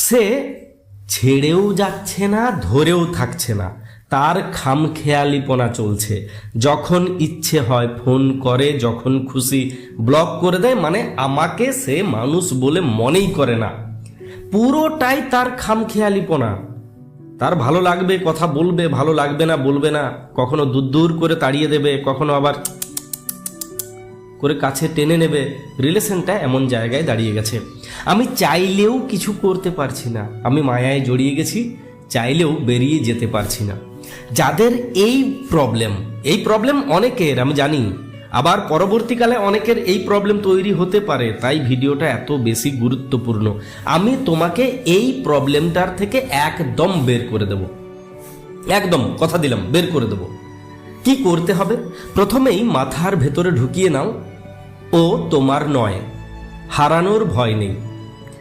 সে ছেড়েও যাচ্ছে না, ধরেও থাকছে না। তার খামখেয়ালিপনা চলছে। যখন ইচ্ছে হয় ফোন করে, যখন খুশি ব্লক করে দেয় মানে আমাকে সে মানুষ বলে মনেই করে না। পুরোটাই তার খামখেয়ালিপনা। তার ভালো লাগবে, কথা বলবে, ভালো লাগবে না বলবে না, কখনো দূর দূর করে তাড়িয়ে দেবে, কখনো আবার করে কাছে টেনে নেবে, রিলেশনটা এমন জায়গায় দাঁড়িয়ে গেছে। আমি চাইলেও কিছু করতে পারছি না। আমি মায়ায় জড়িয়ে গেছি, চাইলেও বেরিয়ে যেতে পারছি না। যাদের এই প্রবলেম এই প্রবলেম অনেকের, আমি জানি, আবার পরবর্তীকালে অনেকের এই প্রবলেম তৈরি হতে পারে, তাই ভিডিওটা এত বেশি গুরুত্বপূর্ণ। আমি তোমাকে এই প্রবলেমটার থেকে একদম বের করে দেব। একদম, কথা দিলাম, বের করে দেব। কি করতে হবে? প্রথমেই মাথার ভেতরে ঢুকিয়ে নাও ও তোমার নয়। হারানোর ভয় নেই।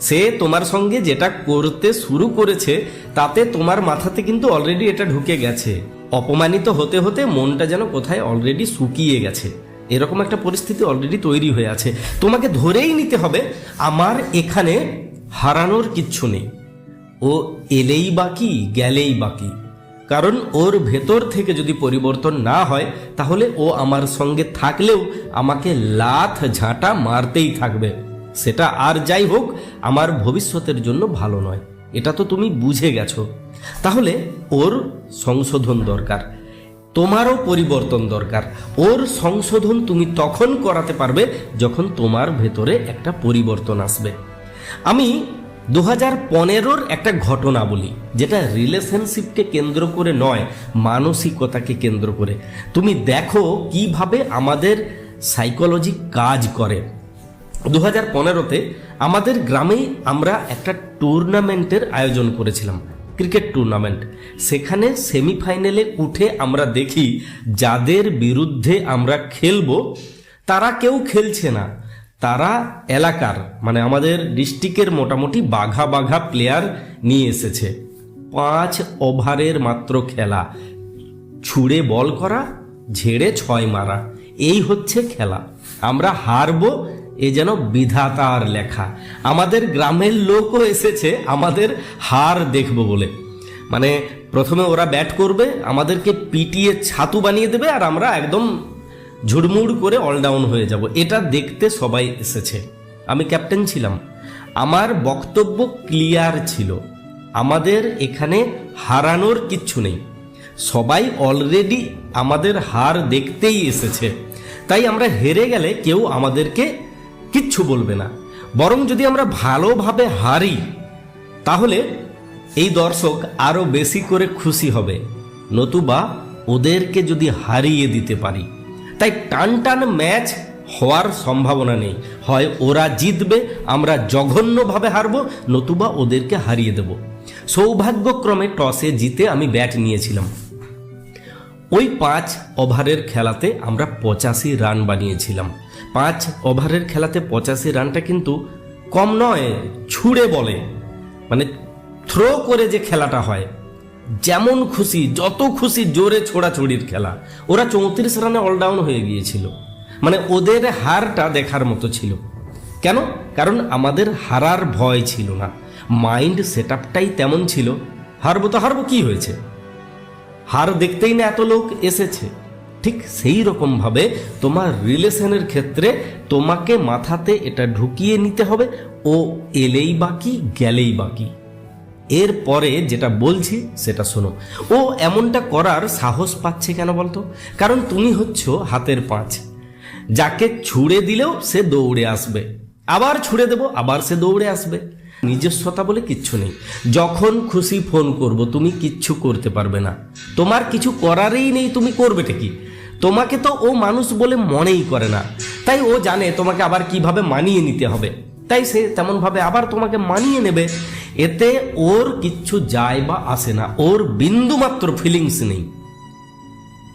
সে তোমার সঙ্গে যেটা করতে শুরু করেছে, তাতে তোমার মাথাতে কিন্তু অলরেডি এটা ঢুকে গেছে। অপমানিত হতে হতে মনটা যেন কোথায় অলরেডি শুকিয়ে গেছে। এরকম একটা পরিস্থিতি অলরেডি তৈরি হয়ে আছে। তোমাকে ধরেই নিতে হবে, আমার এখানে হারানোর কিচ্ছু নেই। ও এলেই বাকি গেলেই বাকি কারণ ওর ভেতর থেকে যদি পরিবর্তন না হয়, তাহলে ও আমার সঙ্গে থাকলেও আমাকে লাথ ঝাঁটা মারতেই থাকবে। সেটা আর যাই হোক, আমার ভবিষ্যতের জন্য ভালো নয়। এটা তো তুমি বুঝে গেছো। তাহলে ওর সংশোধন দরকার। তোমারও পরিবর্তন দরকার। ওর সংশোধন তুমি তখন করাতে পারবে যখন তোমার ভেতরে একটা পরিবর্তন আসবে। আমি দু হাজার পনেরোর একটা ঘটনা বলি, যেটা রিলেশনশিপকে কেন্দ্র করে নয়, মানসিকতাকে কেন্দ্র করে। তুমি দেখো কীভাবে আমাদের সাইকোলজি কাজ করে। দু হাজার পনেরোতে আমাদের গ্রামেই আমরা একটা টুর্নামেন্টের আয়োজন করেছিলাম ক্রিকেট টুর্নামেন্ট সেখানে সেমিফাইনালে উঠে আমরা দেখি, যাদের বিরুদ্ধে আমরা খেলব, তারা কেউ খেলছে না। তারা এলাকার মানে আমাদের ডিস্ট্রিক্টের মোটামুটি বাঘা বাঘা প্লেয়ার নিয়ে এসেছে। পাঁচ ওভারের মাত্র খেলা। ছুঁড়ে বল করা, ঝেড়ে ছয় মারা। এই হচ্ছে খেলা। আমরা হারবো, এ যেন বিধাতার লেখা। আমাদের গ্রামের লোকও এসেছে, আমাদের হার দেখব বলে। মানে প্রথমে ওরা ব্যাট করবে, আমাদেরকে পিটিয়ে ছাতু বানিয়ে দেবে আর আমরা একদম ঝুড়মুড় করে অলডাউন হয়ে যাব। এটা দেখতে সবাই এসেছে। আমি ক্যাপ্টেন ছিলাম। আমার বক্তব্য ক্লিয়ার ছিল। আমাদের এখানে হারানোর কিচ্ছু নেই। সবাই অলরেডি আমাদের হার দেখতেই এসেছে। তাই আমরা হেরে গেলে কেউ আমাদেরকে কিচ্ছু বলবে না। বরং যদি আমরা ভালোভাবে হারি, তাহলে এই দর্শক আরও বেশি করে খুশি হবে। নতুবা ওদেরকে যদি হারিয়ে দিতে পারি। তাই টান টান ম্যাচ হওয়ার সম্ভাবনা নেই। হয় ওরা জিতবে, আমরা জঘন্যভাবে হারবো, নতুবা ওদেরকে হারিয়ে দেব। সৌভাগ্যক্রমে টসে জিতে আমি ব্যাট নিয়েছিলাম। ওই পাঁচ ওভারের খেলাতে আমরা পঁচাশি রান বানিয়েছিলাম। পাঁচ ওভারের খেলাতে পঁচাশি রানটা কিন্তু কম নয়, ছুড়ে বলে। মানে থ্রো করে যে খেলাটা হয়। যেমন খুশি, যত খুশি জোরে ছোড়াছুড়ির খেলা। ওরা চৌত্রিশ রানে অলডাউন হয়ে গিয়েছিল। মানে ওদের হারটা দেখার মতো ছিল। কেন? কারণ আমাদের হারার ভয় ছিল না। মাইন্ড সেট আপটাই তেমন ছিল। হারবো তো হারবো, কি হয়েছে? হার দেখতেই না এত লোক এসেছে। ঠিক সেই রকমভাবে তোমার রিলেশনের ক্ষেত্রে তোমাকে মাথাতে এটা ঢুকিয়ে নিতে হবে। ও এলেই বাকি, গেলেই বাকি। এরপরে যেটা বলছি, সেটা শোনো। ও এমনটা করার সাহস পাচ্ছে কেন বলতো? কারণ তুমি হচ্ছ হাতের পাঁচ। যাকে ছুঁড়ে দিলেও সে দৌড়ে আসবে। আবার ছুঁড়ে দেবো, আবার সে দৌড়ে আসবে। নিজস্বতা বলে কিচ্ছু নেই। যখন খুশি ফোন করব, তুমি কিচ্ছু করতে পারবে না। তোমার কিছু করারই নেই, তুমি করবে কি? তোমাকে তো ও মানুষ বলে মনেই করে না। তাই ও জানে তোমাকে আবার কীভাবে মানিয়ে নিতে হবে। তাই সে তেমনভাবে আবার তোমাকে মানিয়ে নেবে। এতে ওর কিচ্ছু যায় বা আসে না। ওর বিন্দুমাত্র ফিলিংস নেই।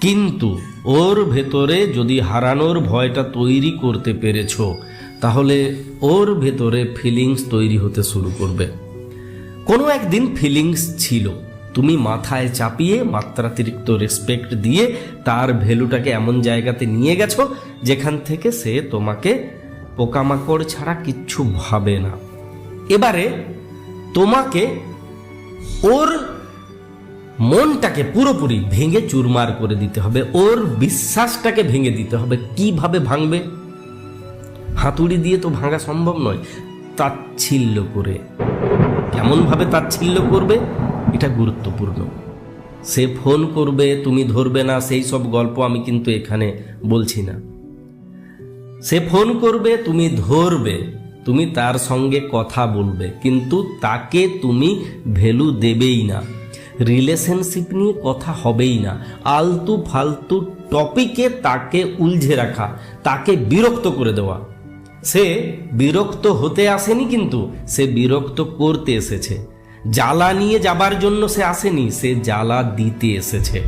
কিন্তু ওর ভেতরে যদি হারানোর ভয়টা তৈরি করতে পেরেছ, তাহলে ওর ভেতরে ফিলিংস তৈরি হতে শুরু করবে। কোনো একদিন ফিলিংস ছিল। তুমি মাথায় চাপিয়ে মাত্রাতিরিক্ত রেসপেক্ট দিয়ে তার ভ্যালুটাকে এমন জায়গাতে নিয়ে গেছো, যেখান থেকে সে তোমাকে পোকামাকড় ছাড়া কিচ্ছু ভাবে না। এবারে তোমাকে ওর মনটাকে পুরোপুরি ভেঙে চুরমার করে দিতে হবে, ওর বিশ্বাসটাকে ভেঙে দিতে হবে। কীভাবে ভাঙবে? হাতুড়ি দিয়ে তো ভাঙা সম্ভব নয়, তাচ্ছিল্য করে। কেমনভাবে তাচ্ছিল্য করবে? এটা গুরুত্বপূর্ণ। সে ফোন করবে, তুমি ধরবে না, সেই সব গল্প আমি কিন্তু এখানে বলছি না। সে ফোন করবে, তুমি ধরবে। তুমি তার সঙ্গে কথা বলবে, কিন্তু তাকে তুমি ভ্যালু দেবেই না। রিলেশনশিপ নিয়ে কথা হবেই না। আলতু ফালতু টপিকে তাকে উলঝে রাখা, তাকে বিরক্ত করে দেওয়া। সে বিরক্ত হতে আসেনি কিন্তু, সে বিরক্ত করতে এসেছে। জ্বালা নিয়ে যাবার জন্য সে আসেনি, সে জ্বালা দিতে এসেছে।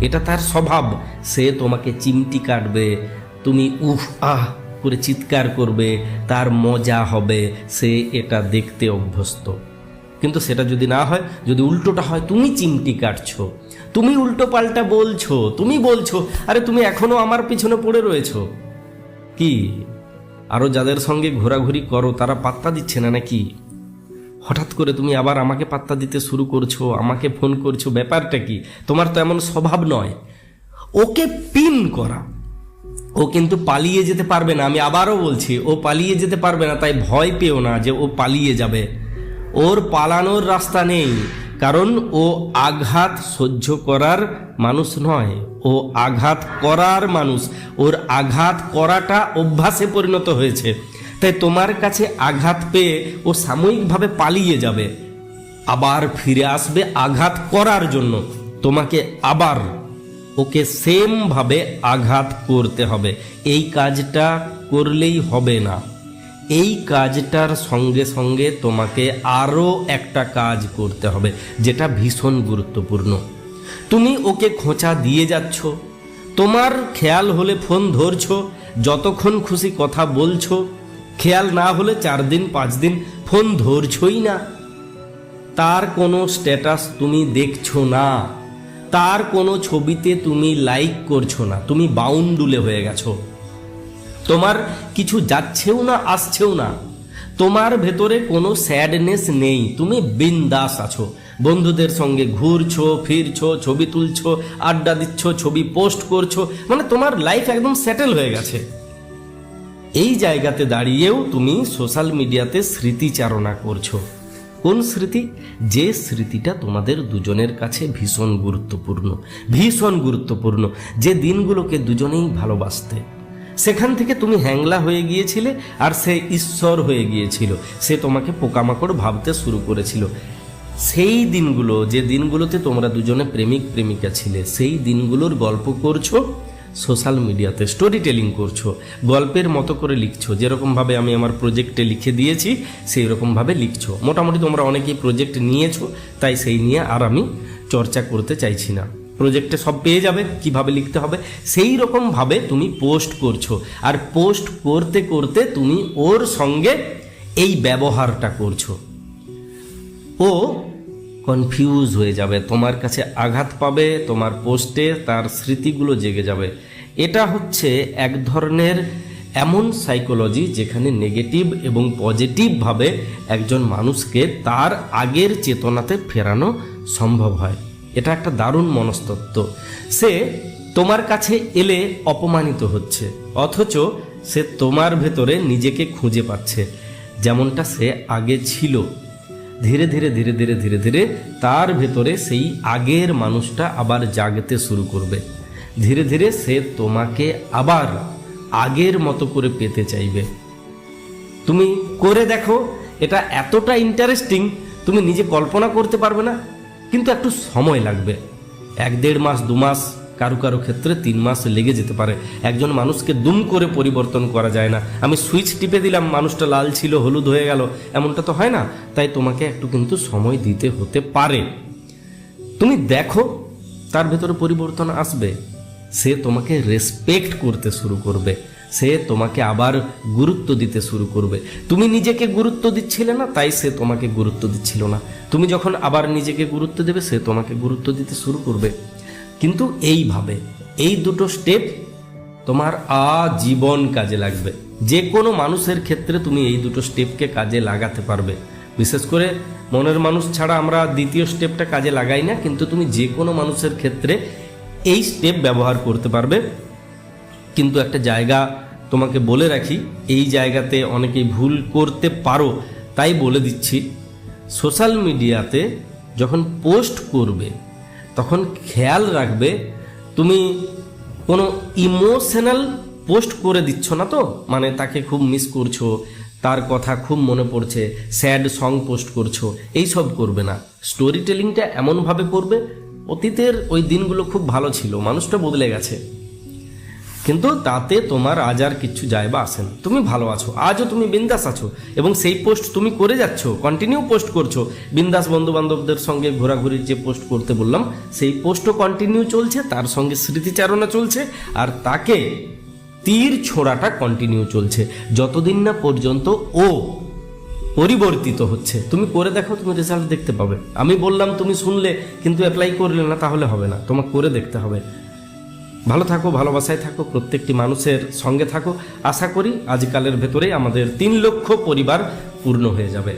এটা তার স্বভাব। সে তোমাকে চিমটি কাটবে, তুমি উফ, আহ করে চিৎকার করবে, তার মজা হবে, সে এটা দেখতে অভ্যস্ত। কিন্তু সেটা যদি না হয়, যদি উল্টোটা হয়, তুমি চিমটি কাটছো, তুমি উল্টো পাল্টা বলছো, তুমি বলছো, আরে তুমি এখনও আমার পিছনে পড়ে রয়েছো। কি? আরও যাদের সঙ্গে ঘোরাঘুরি করো, তারা পাত্তা দিচ্ছে না নাকি? হঠাৎ করে তুমি আবার আমাকে পাত্তা দিতে শুরু করছ, আমাকে ফোন করছ, ব্যাপারটা কি? তোমার তো এমন স্বভাব নয়। ওকে পিন করা। ও কিন্তু পালিয়ে যেতে পারবে না। আমি আবারও বলছি, ও পালিয়ে যেতে পারবে না, তাই ভয় পেও না যে ও পালিয়ে যাবে। ওর পালানোর রাস্তা নেই, কারণ ও আঘাত সহ্য করার মানুষ নয়। ও আঘাত করার মানুষ, ওর আঘাত করাটা অভ্যাসে পরিণত হয়েছে। তাই তোমার কাছে আঘাত পেয়ে ও সাময়িকভাবে পালিয়ে যাবে। আবার ফিরে আসবে আঘাত করার জন্য। তোমাকে আবার ওকে সেমভাবে আঘাত করতে হবে। এই কাজটা করলেই হবে না। এই কাজটার সঙ্গে সঙ্গে তোমাকে আরও একটা কাজ করতে হবে, যেটা ভীষণ গুরুত্বপূর্ণ। তুমি ওকে খোঁচা দিয়ে যাচ্ছ, তোমার খেয়াল হলে ফোন ধরছো, যতক্ষণ খুশি কথা বলছো, খেয়াল না হলে চার দিন, পাঁচ দিন ফোন ধরছই না। তার কোনো স্ট্যাটাস তুমি দেখছ না। তার কোনো ছবিতে তুমি লাইক করছ না, তুমি বাউন্ডুলে হয়ে গেছো। তোমার কিছু যাচ্ছেও না, আসছেও না। তোমার ভেতরে কোনো স্যাডনেস নেই, তুমি বিন্দাস আছো। বন্ধুদের সঙ্গে ঘুরছো, ফিরছো, ছবি তুলছো, আড্ডা দিচ্ছ, ছবি পোস্ট করছ মানে তোমার লাইফ একদম সেটেল হয়ে গেছে। এই জায়গাতে দাঁড়িয়েও তুমি সোশ্যাল মিডিয়াতে স্মৃতিচারণা করছ। কোন স্মৃতি? যে স্মৃতিটা তোমাদের দুজনের কাছে ভীষণ গুরুত্বপূর্ণ ভীষণ গুরুত্বপূর্ণ। যে দিনগুলোকে দুজনেই ভালোবাসতে। সেখান থেকে তুমি হ্যাংলা হয়ে গিয়েছিলে আর সে ঈশ্বর হয়ে গিয়েছিল। সে তোমাকে পোকামাকড় ভাবতে শুরু করেছিল। সেই দিনগুলো, যে দিনগুলোতে তোমরা দুজনে প্রেমিক প্রেমিকা ছিলে, সেই দিনগুলোর গল্প করছ? সোশ্যাল মিডিয়াতে স্টোরি টেলিং করছ, গল্পের মতো করে লিখছো, যেরকমভাবে আমি আমার প্রজেক্টে লিখে দিয়েছি সেই রকমভাবে লিখছো। মোটামুটি তোমরা অনেকেই প্রজেক্ট নিয়েছো, তাই সেই নিয়ে আর আমি চর্চা করতে চাইছি না। প্রজেক্টে সব পেয়ে যাবে, কীভাবে লিখতে হবে সেই রকমভাবে তুমি পোস্ট করছ। আর পোস্ট করতে করতে তুমি ওর সঙ্গে এই ব্যবহারটা করছ। ও কনফিউজ হয়ে যাবে, তোমার কাছে আঘাত পাবে, তোমার পোস্টে তার স্মৃতিগুলো জেগে যাবে। এটা হচ্ছে এক ধরনের এমন সাইকোলজি যেখানে নেগেটিভ এবং পজিটিভভাবে একজন মানুষকে তার আগের চেতনাতে ফেরানো সম্ভব হয়। এটা একটা দারুণ মনস্তত্ত্ব। সে তোমার কাছে এলে অপমানিত হচ্ছে, অথচ সে তোমার ভেতরে নিজেকে খুঁজে পাচ্ছে। যেমনটা সে আগে ছিল। ধীরে ধীরে ধীরে ধীরে ধীরে ধীরে তার ভেতরে সেই আগের মানুষটা আবার জাগতে শুরু করবে। ধীরে ধীরে সে তোমাকে আবার আগের মতো করে পেতে চাইবে। তুমি করে দেখো, এটা এতটা ইন্টারেস্টিং তুমি নিজে কল্পনা করতে পারবে না, কিন্তু একটু সময় লাগবে। এক দেড় মাস, দু মাস কারও কারও ক্ষেত্রে তিন মাস লেগে যেতে পারে। একজন মানুষকে দুম করে পরিবর্তন করা যায় না। আমি সুইচ টিপে দিলাম, মানুষটা লাল ছিল, হলুদ হয়ে গেল। এমনটা তো হয় না। তাই তোমাকে একটু কিন্তু সময় দিতে হতে পারে। তুমি দেখো, তার ভেতরে পরিবর্তন আসবে। সে তোমাকে রেসপেক্ট করতে শুরু করবে। সে তোমাকে আবার গুরুত্ব দিতে শুরু করবে। তুমি নিজেকে গুরুত্ব দিচ্ছিলে না, তাই সে তোমাকে গুরুত্ব দিচ্ছিল না। তুমি যখন আবার নিজেকে গুরুত্ব দেবে, সে তোমাকে গুরুত্ব দিতে শুরু করবে। কিন্তু এইভাবে, এই দুটো স্টেপ তোমার আজীবন কাজে লাগবে। যে কোনো মানুষের ক্ষেত্রে তুমি এই দুটো স্টেপকে কাজে লাগাতে পারবে। বিশেষ করে মনের মানুষ ছাড়া আমরা দ্বিতীয় স্টেপটা কাজে লাগাই না, কিন্তু তুমি যে কোনো মানুষের ক্ষেত্রে এই স্টেপ ব্যবহার করতে পারবে। কিন্তু একটা জায়গা তোমাকে বলে রাখি, এই জায়গাতে অনেকেই ভুল করতে পারো, তাই বলে দিচ্ছি। সোশ্যাল মিডিয়াতে যখন পোস্ট করবে তখন খেয়াল রাখবে, তুমি কোনো ইমোশনাল পোস্ট করে দিচ্ছ না তো? মানে তাকে খুব মিস করছ, তার কথা খুব মনে পড়ছে, স্যাড সং পোস্ট করছ, এই সব করবে না। স্টোরি টেলিংটা এমনভাবে করবে, অতীতের ওই দিনগুলো খুব ভালো ছিল, মানুষটা বদলে গেছে। কিন্তু তাতে তোমার আজ আর কিচ্ছু যায় বা আসে না। তুমি ভালো আছো, আজও তুমি বিন্দাস আছো এবং সেই পোস্ট তুমি করে যাচ্ছ কন্টিনিউ পোস্ট করছ। বিন্দাস বন্ধু বান্ধবদের সঙ্গে ঘোরাঘুরির যে পোস্ট করতে বললাম, সেই পোস্টও কন্টিনিউ চলছে, তার সঙ্গে স্মৃতিচারণা চলছে আর তাকে তীর ছোড়াটা কন্টিনিউ চলছে। যতদিন না পর্যন্ত ও পরিবর্তিত হচ্ছে। তুমি করে দেখো, তুমি রেজাল্ট দেখতে পাবে। আমি বললাম, তুমি শুনলে, কিন্তু অ্যাপ্লাই করলে না, তাহলে হবে না। তোমাকে করে দেখতে হবে। ভালো থাকো, ভালোবাসায় থাকো, প্রত্যেকটি মানুষের সঙ্গে থাকো। আশা করি আজকালের ভেতরেই আমাদের তিন লক্ষ পরিবার পূর্ণ হয়ে যাবে।